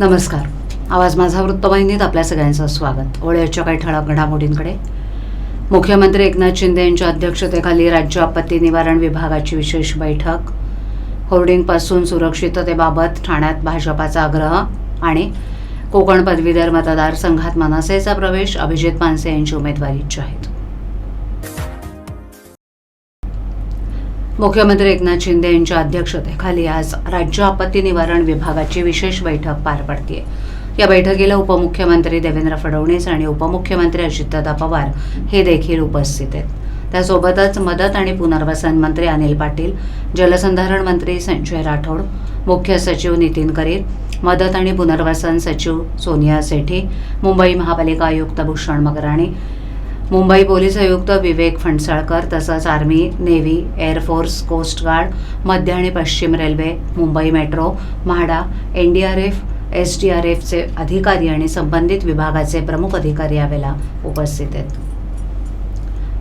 नमस्कार. आवाज माझा वृत्तवाहिनीत आपल्या सगळ्यांचं स्वागत. ओळ्याच्या काही ठळक घडामोडींकडे. मुख्यमंत्री एकनाथ शिंदे यांच्या अध्यक्षतेखाली राज्य आपत्ती निवारण विभागाची विशेष बैठक. होर्डिंगपासून सुरक्षिततेबाबत ठाण्यात भाजपाचा आग्रह आणि कोकण पदवीधर मतदारसंघात मनसेचा प्रवेश. अभिजित मानसे यांची उमेदवारी जाहीर मुख्यमंत्री एकनाथ शिंदे यांच्या अध्यक्षतेखाली आज राज्य आपत्ती निवारण विभागाची विशेष बैठक पार पडते या बैठकीला उपमुख्यमंत्री देवेंद्र फडणवीस आणि उपमुख्यमंत्री अजितदादा पवार हे देखील उपस्थित आहेत. त्यासोबतच मदत आणि पुनर्वसन मंत्री अनिल पाटील जलसंधारण मंत्री संजय राठोड मुख्य सचिव नितीन करीर मदत आणि पुनर्वसन सचिव सोनिया सेठी मुंबई महापालिका आयुक्त भूषण मगराणी मुंबई पोलीस आयुक्त विवेक फणसाळकर तसंच army navy air force coast guard मध्य आणि पश्चिम railway Mumbai metro MHADA N D R F S D R एफचे अधिकारी आणि संबंधित विभागाचे प्रमुख अधिकारी यावेळेला उपस्थित आहेत.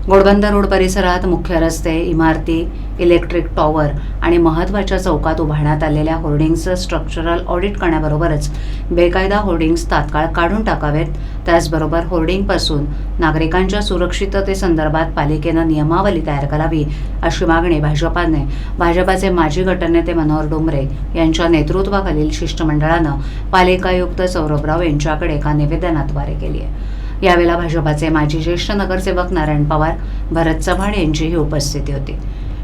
घोडबंदर रोड परिसरात मुख्य रस्ते इमारती इलेक्ट्रिक टॉवर आणि महत्त्वाच्या चौकात उभारण्यात आलेल्या होर्डिंग्सचं स्ट्रक्चरल ऑडिट करण्याबरोबरच बेकायदा होर्डिंग्स तात्काळ काढून टाकावेत. त्याचबरोबर होर्डिंगपासून नागरिकांच्या सुरक्षिततेसंदर्भात पालिकेनं नियमावली तयार करावी अशी मागणी भाजपाने भाजपाचे माजी गटनेते मनोहर डोंबरे यांच्या नेतृत्वाखालील शिष्टमंडळानं पालिकायुक्त सौरभराव यांच्याकडे एका निवेदनाद्वारे केली आहे. यावेळेला भाजपाचे माजी ज्येष्ठ नगरसेवक नारायण पवार भरत चव्हाण यांचीही उपस्थिती होती.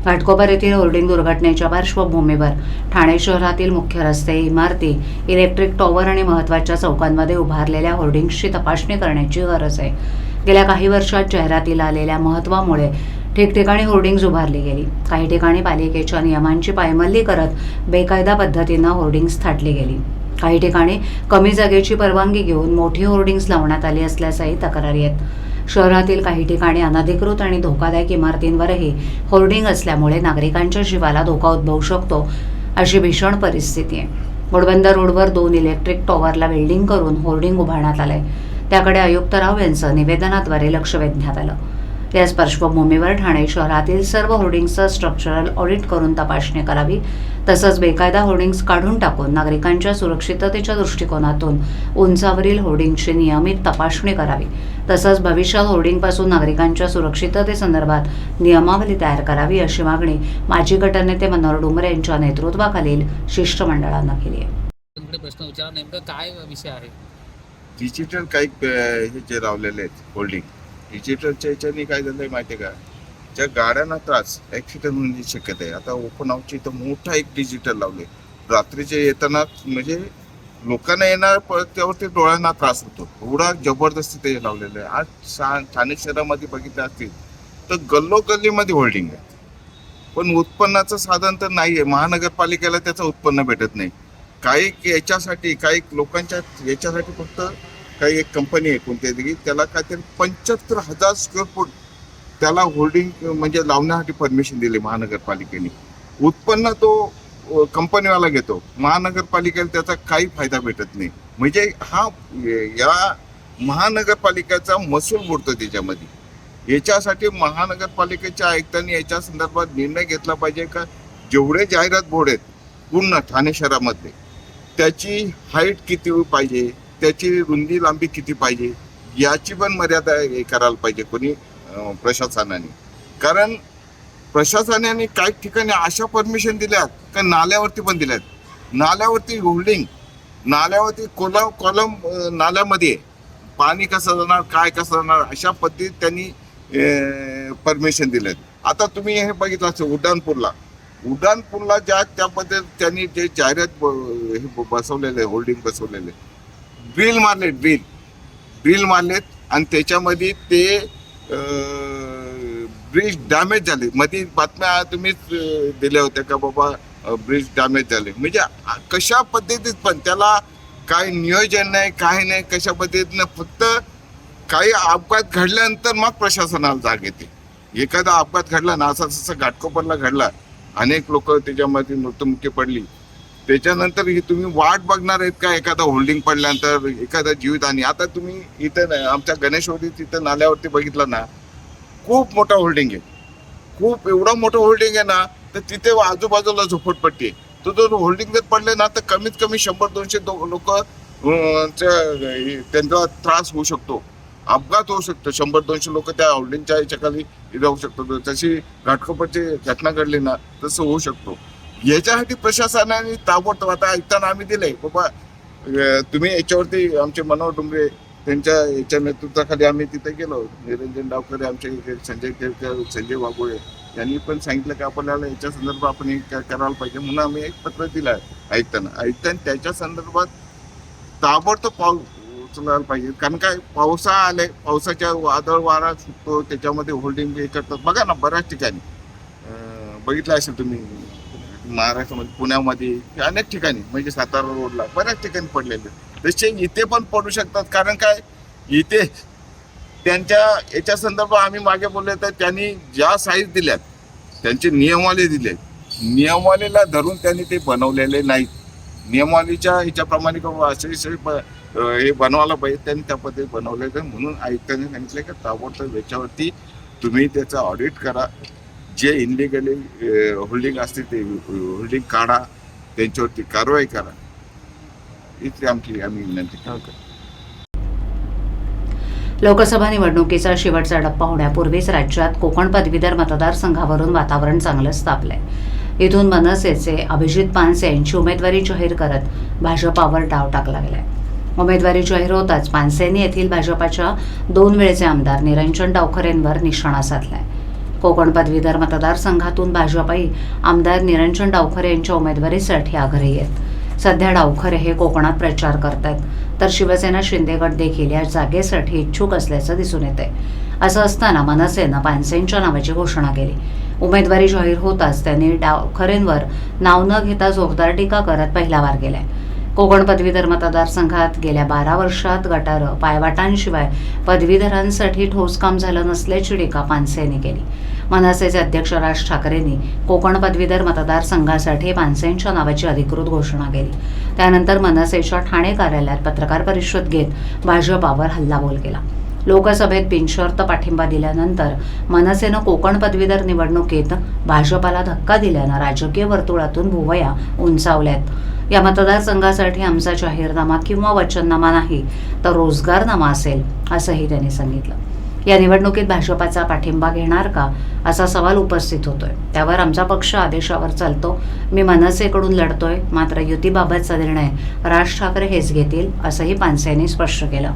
घाटकोपर येथील होर्डिंग दुर्घटनेच्या पार्श्वभूमीवर ठाणे शहरातील मुख्य रस्ते इमारती इलेक्ट्रिक टॉवर आणि महत्त्वाच्या चौकांमध्ये उभारलेल्या होर्डिंग्सची तपासणी करण्याची गरज आहे. गेल्या काही वर्षात जाहिरातीला आलेल्या महत्त्वामुळे ठिकठिकाणी होर्डिंग्ज उभारली गेली. काही ठिकाणी पालिकेच्या नियमांची पायमल्ली करत बेकायदा पद्धतीनं होर्डिंग्ज थाटली गेली. काही ठिकाणी कमी जागेची परवानगी घेऊन मोठी होर्डिंग्ज लावण्यात आली असल्याच्याही तक्रारी आहेत. शहरातील काही ठिकाणी अनधिकृत आणि धोकादायक इमारतींवरही होर्डिंग असल्यामुळे नागरिकांच्या जीवाला धोका उद्भवू शकतो अशी भीषण परिस्थिती आहे. घोडबंदर रोडवर दोन इलेक्ट्रिक टॉवरला वेल्डिंग करून होर्डिंग उभारण्यात आलंय. त्याकडे आयुक्त राव यांचं निवेदनाद्वारे लक्ष वेधण्यात आलं. याच पार्श्वभूमीवर ठाणे शहरातील सर्व होर्डिंग्सचं स्ट्रक्चरल ऑडिट करून तपासणी करावी तसंच बेकायदा होर्डिंग्स काढून टाकून नागरिकांच्या सुरक्षिततेच्या दृष्टिकोनातून उंचावरील होर्डिंगची नियमित तपासणी करावी तसंच भविष्यात होर्डिंगपासून नागरिकांच्या सुरक्षिततेसंदर्भात नियमावली तयार करावी अशी मागणी माजी गटनेते मनोहर डोंगरे यांच्या नेतृत्वाखालील शिष्टमंडळानं केली आहे. प्रश्न विचारा नेमकं काय विषय आहे? डिजिटल काही हे जे लावलेले आहेत होल्डिंग डिजिटलच्या याच्याने काय झालंय माहितीये का? ज्या गाड्यांना त्रास ऍक्सिडेंट होण्याची शक्यता आहे. आता ओपन हाऊसची इथं मोठा एक डिजिटल लावले. रात्रीचे येताना म्हणजे लोकांना येणार परत त्यावरती डोळ्यांना त्रास होतो. एवढा जबरदस्ती ते लावलेलं आहे. आज ठाणे शहरामध्ये बघितलं असतील तर गल्लोगल्लीमध्ये होल्डिंग आहे. पण उत्पन्नाचं साधन तर नाही आहे महानगरपालिकेला त्याचं उत्पन्न भेटत नाही. काही याच्यासाठी काही लोकांच्या याच्यासाठी फक्त काही एक कंपनी आहे कोणत्या त्याला काहीतरी पंच्याहत्तर हजार स्क्वेअर फूट त्याला होल्डिंग म्हणजे लावण्यासाठी परमिशन दिली महानगरपालिकेने. उत्पन्न तो कंपनीवाला घेतो. महानगरपालिकेला त्याचा काही फायदा भेटत नाही. म्हणजे हा या महानगरपालिकेचा महसूल बुडतो त्याच्यामध्ये. याच्यासाठी महानगरपालिकेच्या आयुक्तांनी याच्या संदर्भात निर्णय घेतला पाहिजे का? जेवढे जाहिरात बोर्ड आहेत पूर्ण ठाणे शहरामध्ये त्याची हाईट किती पाहिजे? त्याची रुंदी लांबी किती पाहिजे? याची पण मर्यादा हे करायला पाहिजे कोणी प्रशासनाने. कारण प्रशासनाने काही ठिकाणी अशा परमिशन दिल्यात का नाल्यावरती पण दिल्यात. नाल्यावरती होल्डिंग नाल्यावरती कोलम कोलम नाल्यामध्ये पाणी कसं जाणार काय कसं जाणार अशा पद्धतीत त्यांनी परमिशन दिलेत आता तुम्ही हे बघितलं असेल उड्डाणपूरला. उड्डाणपूरला ज्या त्या पद्धतीत त्यांनी जे जाहिरात ब- हे बसवलेले होल्डिंग बसवलेले ड्रिल मारले ड्रिल. ड्रिल मारलेत आणि त्याच्यामध्ये ते ब्रिज डॅमेज झाले. मध्ये बातम्या तुम्हीच दिल्या होत्या का बाबा ब्रिज डॅमेज झाले. म्हणजे कशा पद्धतीत पण त्याला काय नियोजन नाही काय नाही कशा पद्धतीनं फक्त काही अपघात घडल्यानंतर मग प्रशासनाला जाग येते. एखादा अपघात घडला ना असा जसं घाटकोपरला घडला अनेक लोक त्याच्यामध्ये मृत्युमुखी पडली. त्याच्यानंतर ही तुम्ही वाट बघणार आहेत का? एखादा होल्डिंग पडल्यानंतर एखादा जीवितहानी आता तुम्ही इथं ना- आमच्या गणेशवाडी तिथं नाल्यावरती बघितलं ना खूप मोठा होल्डिंग आहे. खूप एवढा मोठा होल्डिंग आहे ना तर तिथे आजूबाजूला झोपटपट्टी आहे. तो जर होल्डिंग जर पडले ना तर कमीत कमी शंभर दोनशे दो लोक त्यांचा त्रास होऊ शकतो. अपघात होऊ शकतो. शंभर दोनशे लोक त्या होल्डिंगच्या याच्याखाली जाऊ शकतो. तशी घाटकोपरची घटना घडली ना तसं होऊ शकतो. याच्यासाठी प्रशासनाने ताबडतोब आता ऐकताना आम्ही दिले बाबा तुम्ही याच्यावरती आमचे मनोहर डुंबरे त्यांच्या याच्या नेतृत्वाखाली आम्ही तिथे गेलो. निरंजन डावकरे आमचे संजय केळकर संजय वाघोळे यांनी पण सांगितलं की आपल्याला याच्या संदर्भात आपण हे करायला पाहिजे म्हणून आम्ही एक पत्र दिलं आहे ऐकताना ऐकताना त्याच्या संदर्भात ताबडतोब पाऊस उचलायला पाहिजे. कारण काय पावसा आले पावसाच्या वादळ वारा सुटतो त्याच्यामध्ये होल्डिंग हे करतात. बघा ना बऱ्याच ठिकाणी. बघितलं असेल तुम्ही. महाराष्ट्रामध्ये पुण्यामध्ये अनेक ठिकाणी म्हणजे सातारा रोडला बऱ्याच ठिकाणी पडलेले. तसे इथे पण पडू शकतात. कारण काय? इथे त्यांच्या याच्या संदर्भात आम्ही मागे बोलले तर त्यांनी ज्या साईज दिल्यात त्यांचे नियमावली दिले नियमावलीला धरून त्यांनी ते बनवलेले नाहीत. नियमावलीच्या ह्याच्याप्रमाणे बाबा असे ब- हे बनवायला पाहिजे त्यांनी त्या पद्धती बनवले म्हणून आयुक्तांनी सांगितलं की ताबडतोब याच्यावरती तुम्ही त्याचं ऑडिट करा. जे इनलिगली होल्डिंग असते ते होल्डिंग काढा त्यांच्यावरती कारवाई करा. इतकी आमची आम्ही विनंती करतो. लोकसभा निवडणुकीचा शेवटचा टप्पा होण्यापूर्वीच राज्यात कोकण पदवीधर मतदारसंघावरून वातावरण चांगलंच तापलंय इथून मनसेचे अभिजित पानसे यांची उमेदवारी जाहीर करत भाजपावर डाव टाकला गेलाय उमेदवारी जाहीर होताच पानसेंनी येथील भाजपाच्या दोन वेळचे आमदार निरंजन डावखरेंवर निशाणा साधलाय. कोकण पदवीधर मतदारसंघातून भाजपाई आमदार निरंजन डावखरे यांच्या उमेदवारीसाठी आग्रही आहेत. सध्या डावखरे हे कोकणात प्रचार करतात तर शिवसेना शिंदेगड देखील या जागेसाठी इच्छुक असल्याचं दिसून येते असं असताना मनसेनं पानसेंच्या नावाची घोषणा केली. उमेदवारी जाहीर होताच त्यांनी डावखरेंवर नाव न घेता जोरदार टीका करत पहिला वार गेलाय कोकण पदवीधर मतदारसंघात गेल्या बारा वर्षात गटारं पायवाटांशिवाय पदवीधरांसाठी ठोस काम झालं नसल्याची टीका पानसे यांनी केली. मनसेचे अध्यक्ष राज ठाकरेंनी कोकण पदवीधर मतदारसंघासाठी मानसेंच्या नावाची अधिकृत घोषणा केली. त्यानंतर मनसेच्या ठाणे कार्यालयात पत्रकार परिषद घेत भाजपावर हल्लाबोल केला. लोकसभेत बिनशर्त पाठिंबा दिल्यानंतर मनसेनं कोकण पदवीधर निवडणुकीत भाजपाला धक्का दिल्यानं राजकीय वर्तुळातून भुवया उंचावल्यात. या मतदारसंघासाठी आमचा जाहीरनामा किंवा वचननामा नाही तर रोजगारनामा असेल असंही त्यांनी सांगितलं. या निवडणुकीत भाजपाचा पाठिंबा घेणार का असा सवाल उपस्थित होतोय. त्यावर आमचा पक्ष आदेशावर चालतो. मी मनसेकडून लढतोय. मात्र युतीबाबतचा निर्णय राज ठाकरे हेच घेतील असंही पानसे यांनी स्पष्ट केलं.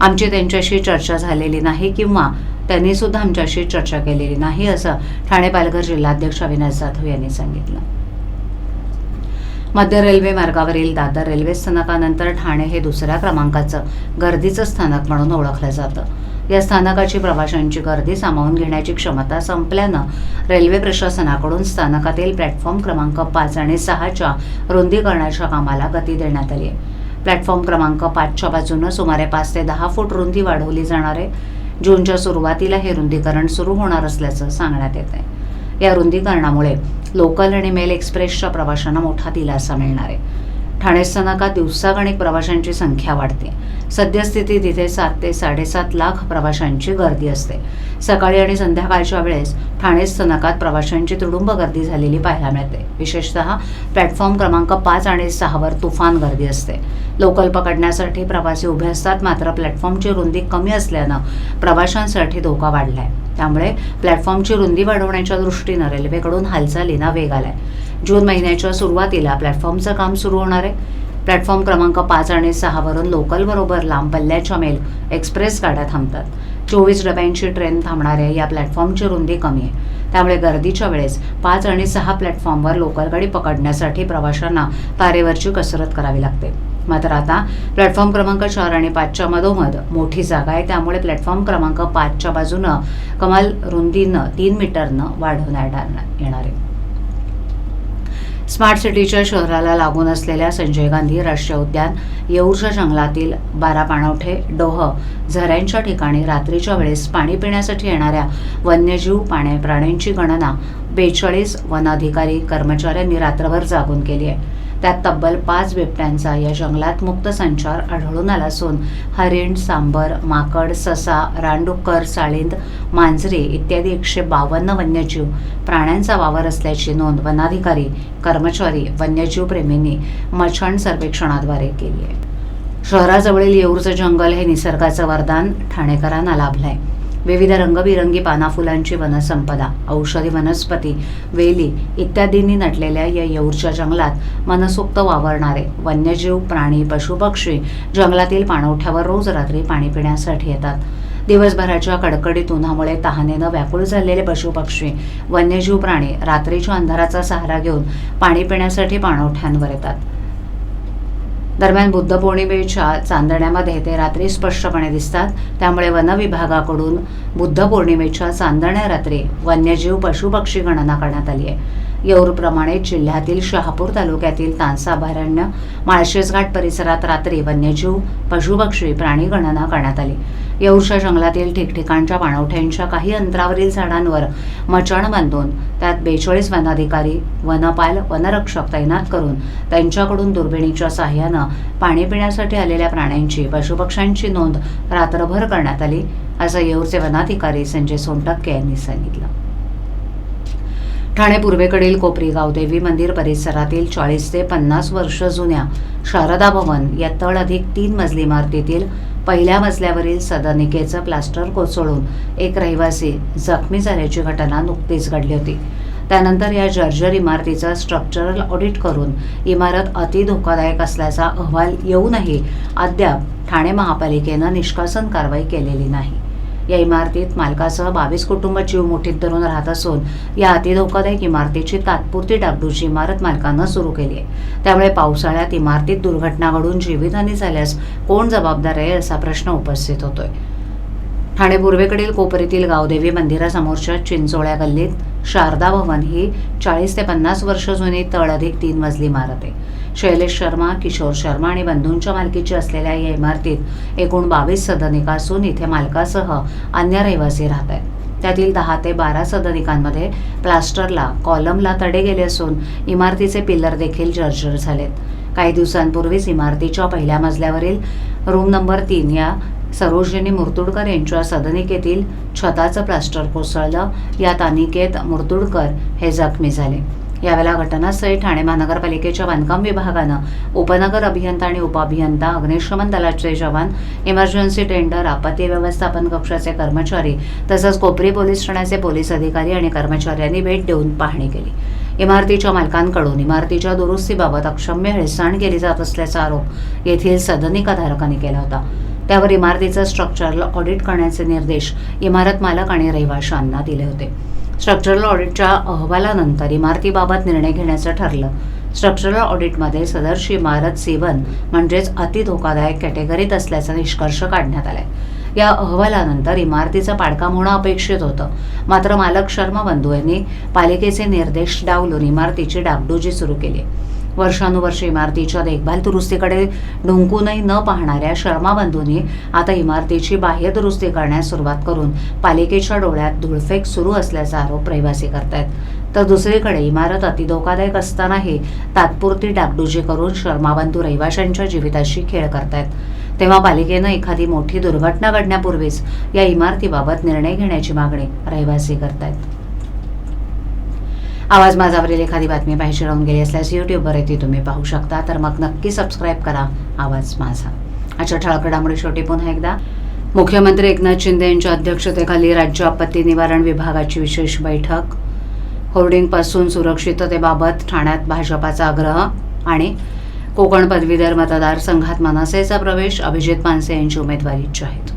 आमची त्यांच्याशी चर्चा झालेली नाही किंवा त्यांनी सुद्धा आमच्याशी चर्चा केलेली नाही असं ठाणे पालघर जिल्हाध्यक्ष अविनाश जाधव यांनी सांगितलं. मध्य रेल्वे मार्गावरील दादर रेल्वे स्थानकानंतर ठाणे हे दुसऱ्या क्रमांकाचं गर्दीचं स्थानक म्हणून ओळखलं जातं. या स्थानकाची प्रवाशांची गर्दी सामावून घेण्याची क्षमता संपल्यानं रेल्वे प्रशासनाकडून स्थानकातील प्लॅटफॉर्म क्रमांक पाच आणि सहाच्या रुंदीकरणाच्या कामाला गती देण्यात आली आहे. प्लॅटफॉर्म क्रमांक पाचच्या बाजूनं सुमारे पाच ते दहा फूट रुंदी वाढवली जाणार आहे. जूनच्या सुरुवातीला हे रुंदीकरण सुरू होणार असल्याचं सांगण्यात येत आहे. या रुंदीकरणामुळे लोकल आणि मेल एक्सप्रेसच्या प्रवाशांना मोठा दिलासा मिळणार आहे. ठाणे स्थानकात दिवसागणिक प्रवाशांची संख्या वाढते. सद्यस्थितीत इथे सात ते साडेसात लाख प्रवाशांची गर्दी असते. सकाळी आणि संध्याकाळच्या वेळेस ठाणे स्थानकात प्रवाशांची तुडुंब गर्दी झालेली पाहायला मिळते. विशेषतः प्लॅटफॉर्म क्रमांक पाच आणि सहावर तुफान गर्दी असते. लोकल पकडण्यासाठी प्रवासी उभे असतात मात्र प्लॅटफॉर्मची रुंदी कमी असल्यानं प्रवाशांसाठी धोका वाढलाय. त्यामुळे प्लॅटफॉर्मची रुंदी वाढवण्याच्या दृष्टीनं रेल्वेकडून हालचालींना वेग आलाय. जून महिन्याच्या सुरुवातीला प्लॅटफॉर्मचं काम सुरू होणार आहे. प्लॅटफॉर्म क्रमांक पाच आणि सहावरून लोकलबरोबर लांब पल्ल्याच्या मेल एक्सप्रेस गाड्या थांबतात. चोवीस डब्यांची ट्रेन थांबणाऱ्या या प्लॅटफॉर्मची रुंदी कमी आहे. त्यामुळे गर्दीच्या वेळेस पाच आणि सहा प्लॅटफॉर्मवर लोकल गाडी पकडण्यासाठी प्रवाशांना तारेवरची कसरत करावी लागते. मात्र आता प्लॅटफॉर्म क्रमांक चार आणि पाचच्या मधोमध मोठी जागा आहे. त्यामुळे प्लॅटफॉर्म क्रमांक पाचच्या बाजूनं कमाल रुंदीनं तीन मीटरनं वाढवण्यात येणार आहे स्मार्ट सिटीच्या शहराला लागून असलेल्या संजय गांधी राष्ट्रीय उद्यान येऊरच्या जंगलातील बारा पाणवठे डोह झऱ्यांच्या ठिकाणी रात्रीच्या वेळेस पाणी पिण्यासाठी येणाऱ्या वन्यजीव पाण्या प्राण्यांची गणना बेचाळीस वनाधिकारी कर्मचाऱ्यांनी रात्रभर जागून केली आहे. त्यात तब्बल पाच बिबट्यांचा या जंगलात मुक्त संचार आढळून आला असून हरिण सांबर माकड ससा रानडुक्कर साळिंद मांजरे इत्यादी एकशे बावन्न वन्यजीव प्राण्यांचा वावर असल्याची नोंद वनाधिकारी कर्मचारी वन्यजीव प्रेमींनी मछण सर्वेक्षणाद्वारे केली आहे. शहराजवळील येऊरचं जंगल हे निसर्गाचं वरदान ठाणेकरांना लाभलं आहे विविध रंगबिरंगी पाना फुलांची वनसंपदा औषधी वनस्पती वेली इत्यादींनी नटलेल्या या येऊरच्या जंगलात मनसोक्त वावरणारे वन्यजीव प्राणी पशुपक्षी जंगलातील पाणवठ्यावर रोज रात्री पाणी पिण्यासाठी येतात. दिवसभराच्या कडकडीत उन्हामुळे तहानेनं व्याकुळ झालेले पशुपक्षी वन्यजीव प्राणी रात्रीच्या अंधाराचा सहारा घेऊन पाणी पिण्यासाठी पाणवठ्यांवर येतात. दरम्यान बुद्ध पौर्णिमेच्या चांदण्यामध्ये ते रात्री स्पष्टपणे दिसतात. त्यामुळे वनविभागाकडून बुद्ध पौर्णिमेच्या चांदण्या रात्री वन्यजीव पशुपक्षी गणना करण्यात आली आहे. येऊरप्रमाणे जिल्ह्यातील शहापूर तालुक्यातील तानसा अभयारण्य माळशेजघाट परिसरात रात्री वन्यजीव पशुपक्षी प्राणी गणना करण्यात आली. येऊरच्या जंगलातील ठिकठिकाणच्या पाणवठ्यांच्या काही अंतरावरील झाडांवर मचाण बांधून त्यात बेचाळीस वनाधिकारी वनपाल वनरक्षक तैनात करून त्यांच्याकडून दुर्बिणीच्या सहाय्यानं पाणी पिण्यासाठी आलेल्या प्राण्यांची पशुपक्ष्यांची नोंद रात्रभर करण्यात आली असं येऊरचे वनाधिकारी संजय सोनटक्के यांनी सांगितलं. ठाणे पूर्वेकडील कोपरीगाव देवी मंदिर परिसरातील चाळीस ते पन्नास वर्ष जुन्या शारदा भवन या तळ अधिक तीन मजली इमारतीतील पहिल्या मजल्यावरील सदनिकेचं प्लास्टर कोसळून एक रहिवासी जखमी झाल्याची घटना नुकतीच घडली होती. त्यानंतर या जर्जर इमारतीचं स्ट्रक्चरल ऑडिट करून इमारत अति धोकादायक असल्याचा अहवाल येऊनही अद्याप ठाणे महापालिकेनं निष्कासन कारवाई केलेली नाही. या इमारतीत मालकासह बावीस कुटुंब जीव मुठीत धरून राहत असून या अतिधोकादायक इमारतीची तात्पुरती डागडूची इमारत मालकानं सुरू केली आहे. त्यामुळे पावसाळ्यात इमारतीत दुर्घटना घडून जीवितहानी झाल्यास कोण जबाबदार आहे असा प्रश्न उपस्थित होतोय. ठाणे पूर्वेकडील कोपरीतील गावदेवी मंदिरासमोरच्या चिंचोळ्या गल्लीत शारदा भवन ही चाळीस ते पन्नास वर्ष जुनी तळ अधिक तीन मजली इमारत आहे. शैलेश शर्मा किशोर शर्मा आणि बंधूंच्या मालकीची असलेल्या या इमारतीत एकूण बावीस सदनिका असून इथे मालकासह अन्य रहिवासी राहत आहेत त्यातील दहा ते बारा सदनिकांमध्ये प्लास्टरला कॉलमला तडे गेले असून इमारतीचे पिल्लर देखील जर्जर झालेत. काही दिवसांपूर्वीच इमारतीच्या पहिल्या मजल्यावरील रूम नंबर तीन या सरोजिनी मुर्तुडकर यांच्या सदनिकेतील छताचं प्लास्टर कोसळलं. यात अनिकेत मुर्तुडकर हे जखमी झाले. यावेळेला घटनास्थळी ठाणे महानगरपालिकेच्या बांधकाम विभागानं उपनगर अभियंता आणि उपअभियंता अग्निशमन दलाचे जवान इमर्जन्सी टेंडर आपत्ती व्यवस्थापन कक्षाचे कर्मचारी तसंच कोपरी पोलीस ठाण्याचे पोलीस अधिकारी आणि कर्मचाऱ्यांनी भेट देऊन पाहणी केली. इमारतीच्या मालकांकडून इमारतीच्या दुरुस्तीबाबत अक्षम्य हेळसाण केली जात असल्याचा आरोप येथील सदनिकाधारकांनी केला होता. त्यावर इमारतीचं स्ट्रक्चर ऑडिट करण्याचे निर्देश इमारत मालक आणि रहिवाशांना दिले होते. स्ट्रक्चरल ऑडिटच्या अहवालानंतर इमारतीबाबत निर्णय घेण्याचं ठरलं. स्ट्रक्चरल ऑडिटमध्ये सदरशी इमारत सेवन म्हणजेच अति धोकादायक कॅटेगरीत असल्याचा निष्कर्ष काढण्यात आलाय. या अहवालानंतर इमारतीचं पाडकाम होणं अपेक्षित होतं. मात्र मालक शर्मा बंधू यांनी पालिकेचे निर्देश डावलून इमारतीची डागडुजी सुरू केली. वर्षानुवर्षे इमारतीच्या देखभाल दुरुस्तीकडे ढुंकूनही न पाहणाऱ्या शर्मा बंधूंनी आता इमारतीची बाह्य दुरुस्ती करण्यास सुरुवात करून पालिकेच्या डोळ्यात धुळफेक सुरू असल्याचा आरोप रहिवासी करतायत. तर दुसरीकडे इमारत अतिधोकादायक असतानाही तात्पुरती डागडुजी करून शर्मा बंधू रहिवाशांच्या जीविताशी खेळ करतायत. तेव्हा पालिकेनं एखादी मोठी दुर्घटना घडण्यापूर्वीच या इमारतीबाबत निर्णय घेण्याची मागणी रहिवासी करतायत. आवाज माझावरील एखादी बातमी पाहिजे राहून गेली असल्यास यूट्यूबवर ती तुम्ही पाहू शकता. तर मग नक्की सबस्क्राईब करा आवाज माझा. अच्छा ठळक घडामोडी शेवटी पुन्हा एकदा. मुख्यमंत्री एकनाथ शिंदे यांच्या अध्यक्षतेखाली राज्य आपत्ती निवारण विभागाची विशेष बैठक. होर्डिंगपासून सुरक्षिततेबाबत ठाण्यात भाजपाचा आग्रह आणि कोकण पदवीधर मतदारसंघात मनसेचा प्रवेश. अभिजित पानसे यांची उमेदवारी जाहीर.